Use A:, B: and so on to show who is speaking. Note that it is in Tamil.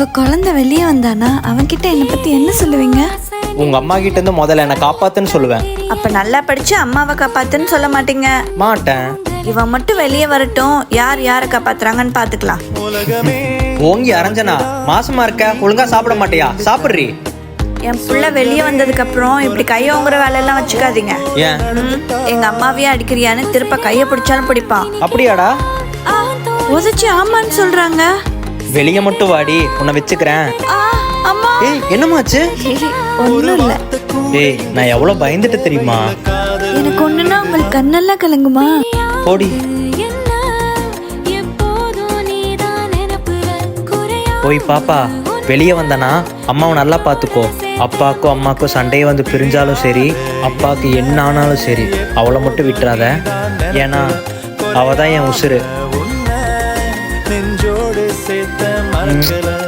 A: உங்க குழந்தை வெளியே வந்தானா? அவன்கிட்ட என்னை பத்தி என்ன சொல்லுவீங்க?
B: உங்க அம்மா கிட்ட இருந்து முதல்ல என்னை காப்பாத்துன்னு சொல்லுவேன்.
A: அப்ப நல்லா படிச்சு அம்மாவை காப்பாத்துன்னு சொல்ல மாட்டீங்க?
B: மாட்டேன்.
A: இவன் மட்டும் வெளியே வரட்டும். யார் யாரை காப்பாத்துறாங்கன்னு பாத்துக்கலாம்.
B: ஓங்கி அரைஞ்சனா? மாசமா இருக்க? ஒழுங்கா சாப்பிட மாட்டியா? சாப்பிட்றி.
A: என் புள்ள வெளியே வந்ததுக்கு அப்புறம் இப்படி கையோங்குற வேலையெல்லாம் வச்சுக்காதீங்க.
B: ஏன்?
A: எங்க அம்மாவையே அடிக்கிறியான்னு திருப்ப கையை பிடிச்சாலும் பிடிப்பான்.
B: அப்படியாடா?
A: உதச்சி ஆமான்னு சொல்றாங்க.
B: வெளியே மட்டும் வாடி உன்னை வச்சுக்கிறேன். ஏய் என்னமாச்சு
A: ஒன்றும் இல்லை.
B: ஏய் நான் எவ்வளவு பயந்துட்டு தெரியுமா?
A: எனக்கு ஒண்ணுன்னா உங்களுக்கு கண்ணெல்லாம் கலங்குமா?
B: போடி. போய் பாப்பா வெளியே வந்தனா அம்மாவை நல்லா பார்த்துக்கோ அப்பாவுக்கும் அம்மாவுக்கும் சண்டையே வந்து பிரிஞ்சாலும் சரி அப்பாவுக்கு என்ன ஆனாலும் சரி அவளை மட்டும் விட்டுறாத. ஏன்னா அவ தான் என் உசுரு
C: நெஞ்சோடு சேர்த்த மறக்கல.